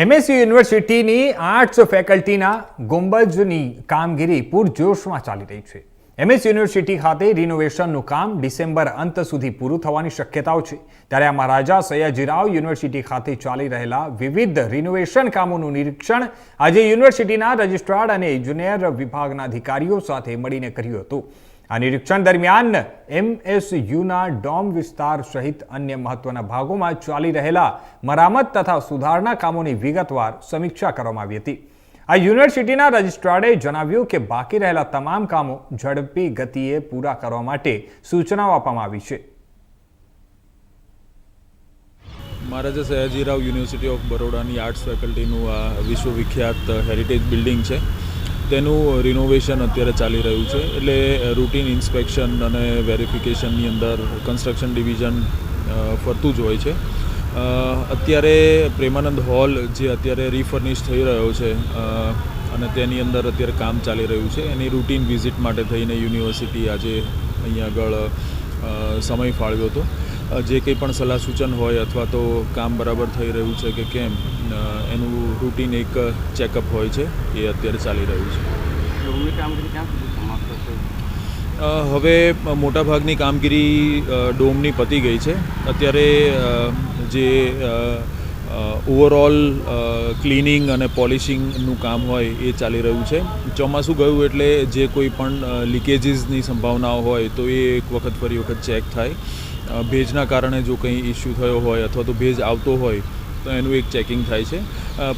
MSU યુનિવર્સિટીની arts ફેકલ્ટીના ગુંબજની કામગીરી પૂરજોશમાં ચાલી રહી છે. એમએસ યુનિવર્સિટી ખાતે રિનોવેશનનું કામ ડિસેમ્બર અંત સુધી પૂરું થવાની શક્યતાઓ છે. ત્યારે આ મહારાજા સયાજીરાવ યુનિવર્સિટી ખાતે ચાલી રહેલા વિવિધ રિનોવેશન કામોનું નિરીક્ષણ આજે યુનિવર્સિટીના રજિસ્ટ્રાર અને જુનિયર વિભાગના અધિકારીઓ સાથે મળીને કર્યું હતું. આ નિરીક્ષણ દરમિયાન એમએસયુના ડોમ વિસ્તાર સહિત અન્ય મહત્વના ભાગોમાં ચાલી રહેલા મરામત તથા સુધારણા કામોની વિગતવાર સમીક્ષા કરવામાં આવી હતી. આ યુનિવર્સિટીના રજિસ્ટ્રારે જણાવ્યું કે બાકી રહેલા તમામ કામો ઝડપી ગતિએ પૂરા કરવા માટે સૂચનાઓ આપવામાં આવી છે. મહારાજા સયાજીરાવ યુનિવર્સિટી ઓફ બરોડાની આર્ટ્સ ફેકલ્ટીનું આ વિશ્વવિખ્યાત હેરિટેજ બિલ્ડિંગ છે. તેનું રિનોવેશન અત્યારે ચાલી રહ્યું છે. એટલે રૂટીન ઇન્સ્પેક્શન અને વેરિફિકેશનની અંદર કન્સ્ટ્રક્શન ડિવિઝન ફરતું જ હોય છે. અત્યારે પ્રેમાનંદ હોલ જે અત્યારે રિફર્નિશ થઈ રહ્યો છે અને તેની અંદર અત્યારે કામ ચાલી રહ્યું છે. એની રૂટીન વિઝિટ માટે થઈને યુનિવર્સિટી આજે અહીંયા આગળ સમય ફાળવ્યો હતો. જે કંઈ પણ સલાહ સૂચન હોય અથવા તો કામ બરાબર થઈ રહ્યું છે કે કેમ એનું રૂટીન એક ચેકઅપ હોય છે એ અત્યારે ચાલી રહ્યું છે. હવે મોટાભાગની કામગીરી ડોમની પતી ગઈ છે. અત્યારે જે ઓવરઓલ ક્લિનિંગ અને પોલિશિંગનું કામ હોય એ ચાલી રહ્યું છે. ચોમાસું ગયું એટલે જે કોઈ પણ લીકેજીસની સંભાવનાઓ હોય તો એ એક વખત ફરી વખત ચેક થાય. ભેજના કારણે જો કંઈ ઇસ્યુ થયો હોય અથવા તો ભેજ આવતો હોય તો એનું એક ચેકિંગ થાય છે.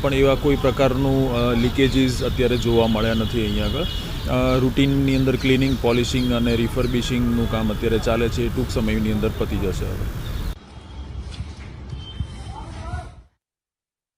પણ એવા કોઈ પ્રકારનું લીકેજીસ અત્યારે જોવા મળ્યા નથી અહીંયા આગળ. રૂટીનની અંદર ક્લિનિંગ પોલિશિંગ અને રિફર્બિશિંગનું કામ અત્યારે ચાલે છે. ટૂંક સમયની અંદર પતી જશે હવે.